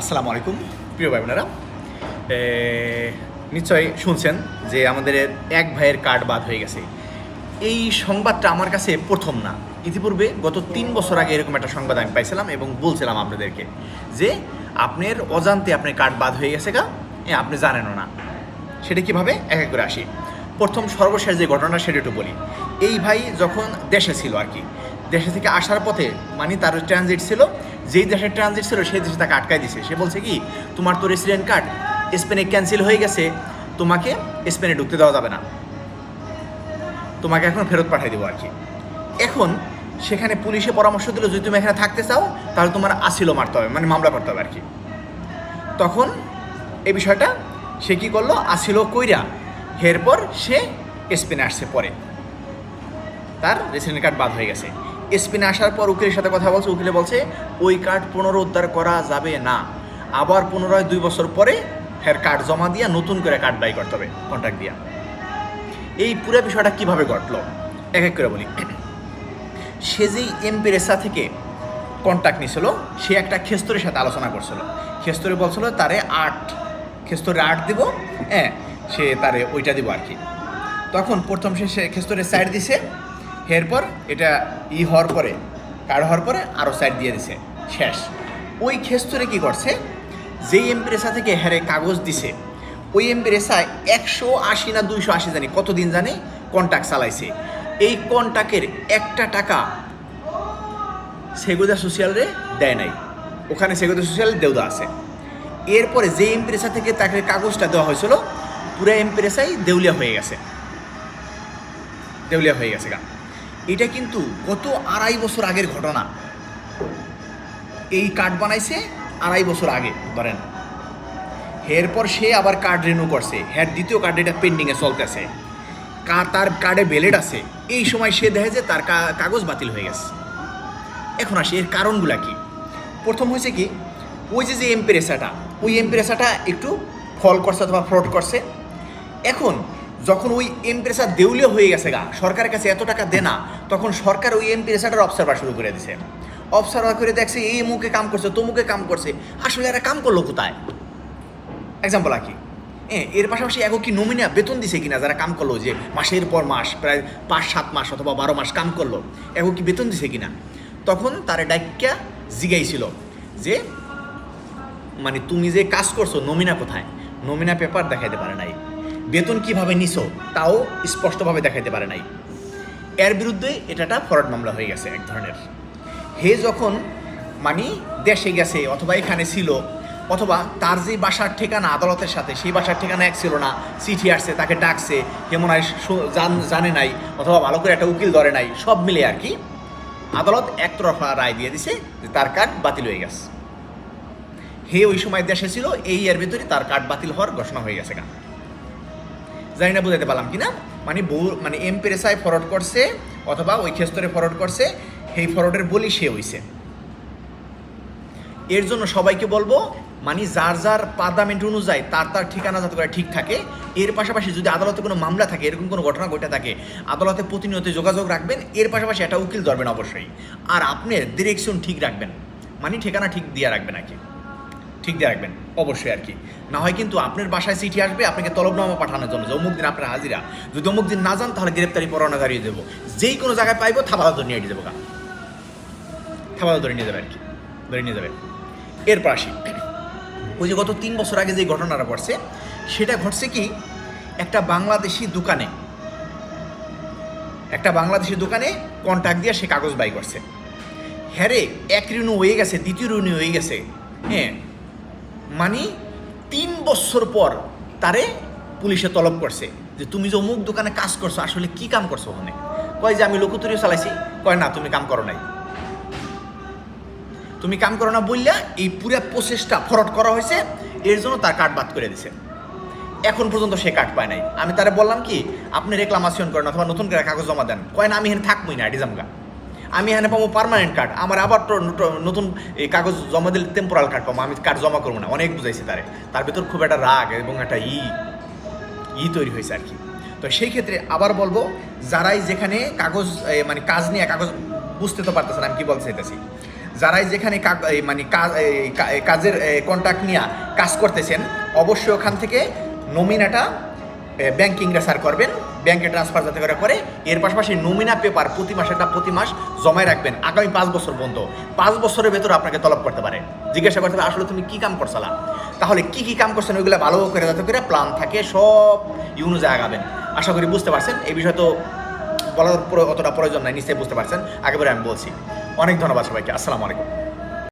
আসসালামু আলাইকুম, প্রিয় ভাই বোনেরা। নিশ্চয়ই শুনছেন যে আমাদের এক ভাইয়ের কার্ড বাদ হয়ে গেছে। এই সংবাদটা আমার কাছে প্রথম না। ইতিপূর্বে গত তিন বছর আগে এরকম একটা সংবাদ আমি পাইছিলাম এবং বলছিলাম আপনাদেরকে যে আপনার অজান্তে আপনার কার্ড বাদ হয়ে গেছে গা আপনি জানেনও না। সেটা কীভাবে? এক এক করে আসি। প্রথম সর্বশেষ যে ঘটনা সেটা একটু বলি। এই ভাই যখন দেশে ছিল আর কি, দেশে থেকে আসার পথে মানে তার ট্রানজিট ছিল যেই দেশের ট্রানজিট ছিল, সেই দেশে তাকে আটকায় দিছে। সে বলছে কি, তোমার তো রেসিডেন্ট কার্ড স্পেনে ক্যান্সেল হয়ে গেছে, তোমাকে স্পেনে ঢুকতে দেওয়া যাবে না। তোমাকে এখন ফেরত পাঠিয়ে দেবো আর কি এখন সেখানে পুলিশে পরামর্শ দিল, যদি তুমি এখানে থাকতে চাও, তাহলে তোমার আসিলও মারতে হবে মানে মামলা করতে হবে আর কি তখন এই বিষয়টা সে কী করল আসিল কইরা এরপর সে স্পেনে আসছে পরে। তার রেসিডেন্ট কার্ড বাদ হয়ে গেছে। স্পেনে আসার পর উকিলের সাথে কথা বলছে, উকিলে বলছে, ওই কার্ড পুনরুদ্ধার করা যাবে না। আবার পুনরায় দুই বছর পরে হের কার্ড জমা দিয়া নতুন করে কার্ড বাই করতে হবে কন্ট্যাক্ট দিয়া। এই পুরো বিষয়টা কীভাবে ঘটলো? এক এক করে বলি। সে যেই এমপেরেসা থেকে কন্ট্যাক্ট নিছিল, সে একটা খেস্তরের সাথে আলোচনা করছিল। খেস্তরে বলছিল, তারে আট খেস্তরে আট দিব হ্যাঁ সে তারে ওইটা দিব আর কি তখন প্রথম সে খেস্তরে সাইড দিছে এরপর এটা ই হওয়ার পরে, কার হওয়ার পরে? আরও সাইড দিয়ে দিছে। শেষ। ওই খেস্তরে কি করছে? যেই এমপ্রেসা থেকে হ্যারে কাগজ দিছে, ওই এমপ্রেসায় একশো আশি না দুইশো আশি জানি, কতদিন জানি? কন্ট্যাক্ট চালাইছে। এই কন্ট্যাক্টের একটা টাকা সেগুদা সোশ্যালরে দেয় নাই। ওখানে সেগুদা সোশ্যাল দেউদা আছে। এরপরে যে এমপ্রেসা থেকে তাকে কাগজটা দেওয়া হয়েছিল, পুরো এমপ্রেসাই দেউলিয়া হয়ে গেছে। দেউলিয়া হয়ে গেছে গা। এটা কিন্তু গত আড়াই বছর আগের ঘটনা। এই কার্ড বানাইছে আড়াই বছর আগে, ধরেন। এরপর সে আবার কার্ড রিনিউ করছে। হ্যাঁ দ্বিতীয় কার্ড এটা পেন্ডিংয়ে চলতেছে। কার তার কার্ডে বেলেট আছে। এই সময় সে দেখে যে তার কাগজ বাতিল হয়ে গেছে। এখন আসি, এর কারণগুলা কি? প্রথম হয়েছে কি, ওই যে যে এমপ্রেসাটা ওই এমপ্রেসাটা একটু ফল করছে অথবা ফ্রড করছে। এখন যখন ওই এমপ্রেসা দেউলিয়া হয়ে গেছে গা, সরকারের কাছে এত টাকা দেনা, তখন সরকার ওই এমপ্রেসাটার অবসার্ভার শুরু করে দিছে। অবসার্ভার করে দেখছে, এই মুখে কাম করছে, তমুকে কাম করছে। আসলে এরা কাম করল কোথায়? এক্সাম্পল আর কি হ্যাঁ এর পাশাপাশি এখন কি নমিনা বেতন দিছে কিনা, যারা কাম করল, যে মাসের পর মাস, প্রায় পাঁচ, সাত মাস অথবা বারো মাস কাম করল, এখন কি বেতন দিছে কিনা? তখন তার ডাইকা জিগাইছিল যে মানে তুমি যে কাজ করছ নমিনা কোথায়? নমিনা পেপার দেখাইতে পারে নাই। বেতন কীভাবে নিছো তাও স্পষ্টভাবে দেখাইতে পারে নাই। এর বিরুদ্ধে এটাটা ফরড মামলা হয়ে গেছে এক ধরনের। হে যখন মানে দেশে গেছে অথবা এখানে ছিল, অথবা তার যে বাসার ঠিকানা, আদালতের সাথে সেই বাসার ঠিকানা এক ছিল না, চিঠি আসছে, তাকে ডাকছে কেমন মনে হয় জানে নাই, অথবা ভালো করে একটা উকিল ধরে নাই, সব মিলে আর কি আদালত একতরফা রায় দিয়ে দিছে যে তার কার্ড বাতিল হয়ে গেছে। হে ওই সময় দেশে ছিল, এই এর ভিতরে তার কার্ড বাতিল হওয়ার ঘোষণা হয়ে গেছে গা। জানি না বুঝাতে পারলাম কিনা। মানে বহু মানে এম এমপেরেসায় ফরওয়ার্ড করছে, অথবা ওই ক্ষেত্রে ফরওয়ার্ড করছে, সেই ফরওয়ার্ডের বলি সে হইছে। এর জন্য সবাইকে বলব মানে যার যার পার্লামেন্ট অনুযায়ী তার তার ঠিকানা যাতে করে ঠিক থাকে, এর পাশাপাশি যদি আদালতে কোনো মামলা থাকে, এরকম কোনো ঘটনা ঘটে থাকে, আদালতে প্রতিনিয়ত যোগাযোগ রাখবেন, এর পাশাপাশি একটা উকিল ধরবেন অবশ্যই। আর আপনার ডিরেকশন ঠিক রাখবেন মানে ঠিকানা ঠিক দিয়ে রাখবেন আর কি। ঠিক দিয়ে রাখবেন, অবশ্যই আর কি। না হয় কিন্তু আপনার বাসায় চিঠি আসবে, আপনাকে তলবনামা পাঠানোর জন্য যে অমুক দিন আপনার হাজিরা। যদি অমুক দিন না যান, তাহলে গ্রেপ্তারি পরোয়ানা দাঁড়িয়ে দেবো। যেই কোনো জায়গায় পাইবো থাবাদা ধরে নিয়ে দেবো গা। থাবাদা ধরে নিয়ে যাবে আর কি, ধরে নিয়ে যাবে এরপর আসি। ওই যে গত তিন বছর আগে যে ঘটনাটা ঘটছে, সেটা ঘটছে কি, একটা বাংলাদেশি দোকানে, একটা বাংলাদেশি দোকানে কন্ট্যাক্ট দিয়ে সে কাগজ বাই করছে। হ্যাঁ রে, এক রিনিউ হয়ে গেছে, দ্বিতীয় রিনিউ হয়ে গেছে। হ্যাঁ মানে তিন বছর পর তারে পুলিশে তলব করছে যে তুমি যে অমুক দোকানে কাজ করছ, আসলে কি কাম করছ ওখানে? কয় যে আমি লোকতুরিও চালাইছি। কয় না, তুমি কাম করো নাই। তুমি কাম করো না বললা এই পুরা প্রসেসটা ফরওয়ার্ড করা হয়েছে, এর জন্য তার কার্ড বাদ করে দিছে। এখন পর্যন্ত সে কার্ড পায় নাই। আমি তারে বললাম কি, আপনি রেক্লামাসিয়ন করেন অথবা নতুন করে কাগজ জমা দেন। কয় না, আমি এখানে থাকবোই না ডিজামগা আমি এখানে পাবো পার্মানেন্ট কার্ড আমার আবার তো নত- নতুন এই কাগজ জমা দিলে টেম্পোরাল কার্ড পাবো। আমি কার্ড জমা করব না, অনেক বুঝাইছি তারে। তার ভিতর খুব একটা রাগ এবং একটা ই ই তৈরি হয়েছে আর কি। তো সেই ক্ষেত্রে আবার বলব, যারাই যেখানে কাগজ মানে কাজ নিয়ে কাগজ বুঝতে তো পারতেছেন আমি কি বলতে চাইতেছি? যারাই যেখানে মানে কাজের কন্ট্যাক্ট নিয়ে কাজ করতেছেন, অবশ্যই ওখান থেকে নমিনাটা ব্যাংকিং রেসার করবেন। ব্যাংকে ট্রান্সফার যাতে করে করে, এর পাশাপাশি নমিনা পেপার প্রতি মাসেটা প্রতি মাস জমায় রাখবেন আগামী পাঁচ বছর পর্যন্ত। পাঁচ বছরের ভেতরে আপনাকে তলব করতে পারে। জিজ্ঞাসা করতে আসলে তুমি কি কাম করছালা তাহলে কি কি কাম করছেন ওইগুলো ভালো করে, যাতে করে প্ল্যান থাকে, সব ইউনুজে আগাবেন। আশা করি বুঝতে পারছেন। এই বিষয়ে তো বলার অতটা প্রয়োজন নাই, নিশ্চয়ই বুঝতে পারছেন। আগেবারে আমি বলছি। অনেক ধন্যবাদ সবাইকে। আসসালামু আলাইকুম।